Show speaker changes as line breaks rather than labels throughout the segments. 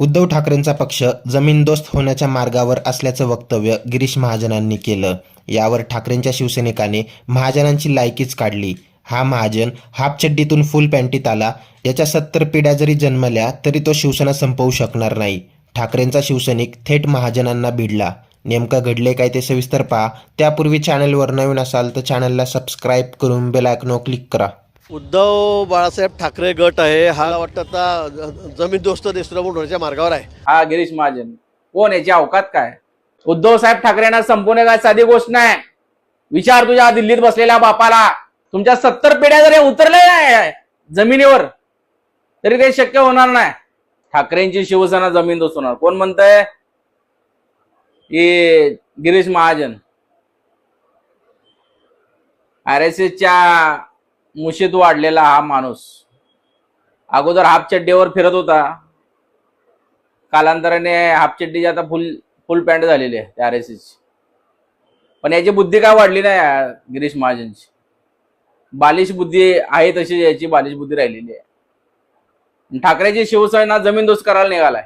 उद्धव ठाकरेंचा पक्ष जमीनदोस्त होण्याच्या मार्गावर असल्याचं वक्तव्य गिरीश महाजनांनी केलं. यावर ठाकरेंच्या शिवसैनिकाने महाजनांची लायकीच काढली. हा महाजन हाफ चड्डीतून फुल पॅन्टीत आला. याच्या सत्तर पिढ्या जरी जन्मल्या तरी तो शिवसेना संपवू शकणार नाही. ठाकरेंचा शिवसैनिक थेट महाजनांना भिडला. नेमकं घडले काय ते सविस्तर पहा. त्यापूर्वी चॅनलवर नवीन असाल तर चॅनलला सबस्क्राईब करून बेलायकनो क्लिक करा.
उद्धव बाळासाहेब ठाकरे गट आहे. हा वाटतं आता जमीन दोस्त देशद्रोह होण्याच्या मार्गावर आहे.
हा गिरीश महाजन. कोण याची अवकात काय? उद्धव साहेब ठाकरेंना संपवणे काय साधी गोष्ट नाही. विचार तुझ्या दिल्लीत बसलेल्या बापाला. तुमच्या सत्तर पिढ्या जरी उतरल्या नाही जमिनीवर तरी ते शक्य होणार नाही. ठाकरेंची शिवसेना जमीन दोस्त होणार. कोण म्हणतंय? की गिरीश महाजन. आर एस एसच्या मुशीत वाढलेला हा माणूस. अगोदर हाफचड्डीवर फिरत होता. कालांतराने हाफचड्डीची आता फुल फुल पॅन्ट झालेली आहे त्या आर एस पण याची बुद्धी काय वाढली नाही गिरीश महाजनची? बालिश बुद्धी आहे तशी याची बालिश बुद्धी राहिलेली आहे. ठाकरेची शिवसेना जमीन दोस्त करायला निघालाय.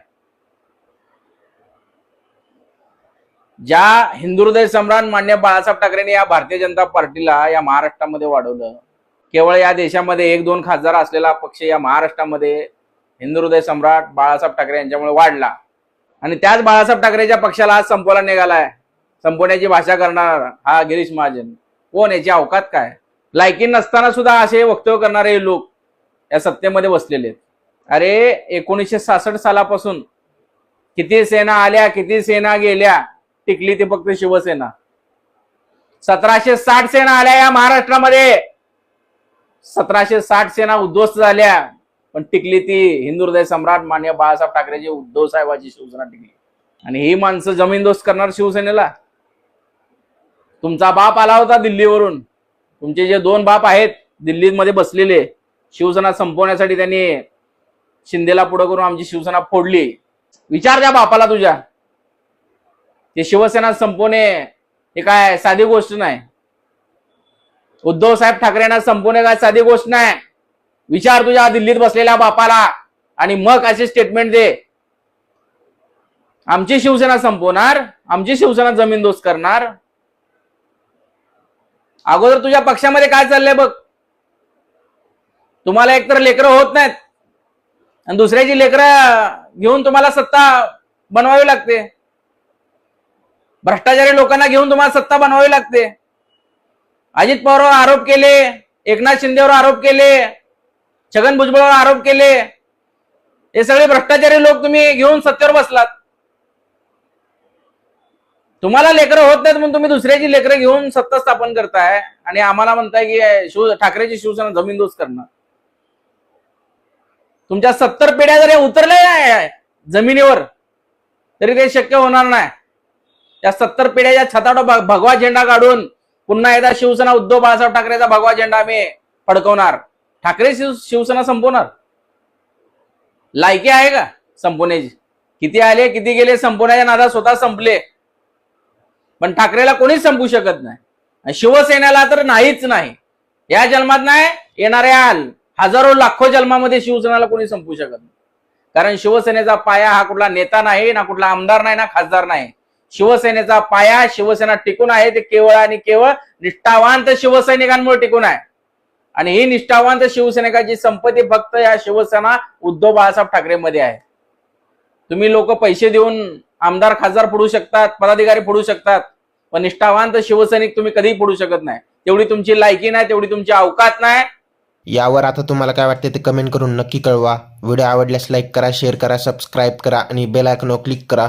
ज्या हिंदुहृदय सम्राट मान्य बाळासाहेब ठाकरेंनी या भारतीय जनता पार्टीला या महाराष्ट्रामध्ये वाढवलं केवळ या देशामध्ये एक दोन खासदार असलेला पक्ष या महाराष्ट्रामध्ये हिंदू हृदय सम्राट बाळासाहेब ठाकरे यांच्यामुळे वाढला. आणि त्याच बाळासाहेब ठाकरेच्या पक्षाला आज संपवायला निघालाय. संपवण्याची भाषा करणार हा गिरीश महाजन. कोण? याची अवकात काय? लायकी नसताना सुद्धा असे वक्तव्य करणारे लोक या सत्तेमध्ये बसलेले आहेत. अरे एकोणीसशे सासष्ट सालापासून किती सेना आल्या किती सेना गेल्या टिकली ती फक्त शिवसेना. सतराशे साठ सेना आल्या या महाराष्ट्रामध्ये. सतराशे साठ सेना उद्ध्वस्त झाल्या. पण टिकली ती हिंदू हृदय सम्राट मान्य बाळासाहेब ठाकरेची उद्धव साहेबाची शिवसेना टिकली. आणि ही माणसं जमीनदोस्त करणार शिवसेनेला. तुमचा बाप आला होता दिल्लीवरून. तुमचे जे दोन बाप आहेत दिल्लीमध्ये बसलेले शिवसेना संपवण्यासाठी त्यांनी शिंदेला पुढे करून आमची शिवसेना फोडली. विचार द्या बापाला तुझ्या. ते शिवसेना संपवणे हे काय साधी गोष्ट नाही. उद्धव साहेब ठाकरेंना संपवणे काय साधी गोष्ट नाही. विचार तुझ्या दिल्लीत बसलेल्या बापाला आणि मग असे स्टेटमेंट दे. आमची शिवसेना संपवणार आमची शिवसेना जमीन दोस्त करणार. अगोदर तुझ्या पक्षामध्ये काय चाललंय बघ. तुम्हाला एकतर लेकरं होत नाहीत. आणि दुसऱ्याची लेकरं घेऊन तुम्हाला सत्ता बनवावी लागते. भ्रष्टाचारी लोकांना घेऊन तुम्हाला सत्ता बनवावी लागते. अजित पवारवर आरोप केले एकनाथ शिंदेवर आरोप केले छगन भुजबळवर आरोप केले. हे सगळे भ्रष्टाचारी लोक तुम्ही घेऊन सत्तेवर बसलात. तुम्हाला लेकरं होत नाहीत म्हणून तुम्ही दुसऱ्याची लेकरं घेऊन सत्ता स्थापन करताय आणि आम्हाला म्हणताय की शिव ठाकरेची शिवसेना जमीनदोस्त करणार. तुमच्या सत्तर पिढ्या जरी उतरल्या जमिनीवर तरी ते शक्य होणार नाही. त्या सत्तर पिढ्याच्या छतावर भगवा झेंडा काढून पुन्हा एकदा शिवसेना उद्धव बाळासाहेब ठाकरेचा भगवा झेंडा आम्ही फडकवणार. ठाकरे शिव शिवसेना संपवणार. लायकी आहे का संपवण्याची? किती आले किती गेले संपवण्याच्या नादात स्वतः संपले. पण ठाकरेला कोणीच संपू शकत नाही. आणि शिवसेनेला तर नाहीच नाही. या जन्मात नाही येणाऱ्या हजारो लाखो जन्मामध्ये शिवसेनेला कोणी संपू शकत नाही. कारण शिवसेनेचा पाया हा कुठला नेता नाही ना कुठला आमदार नाही ना खासदार नाही. शिवसेनेचा पाया शिवसेना टिकून आहे ते केवळ आणि केवळ निष्ठावांत शिवसैनिकांमुळे टिकून आहे. आणि ही निष्ठावांत शिवसैनिकाची संपत्ती फक्त या शिवसेना उद्धव बाळासाहेब ठाकरे मध्ये आहे. तुम्ही लोक पैसे देऊन आमदार खासदार फोडू शकतात पदाधिकारी फोडू शकतात पण निष्ठावांत शिवसैनिक तुम्ही कधीही फोडू शकत नाही. तेवढी तुमची लायकी नाही तेवढी तुमची अवकात नाही.
यावर आता तुम्हाला काय वाटते ते कमेंट करून नक्की कळवा. व्हिडिओ आवडल्यास लाईक करा शेअर करा सबस्क्राईब करा आणि बेल आयकॉनवर क्लिक करा.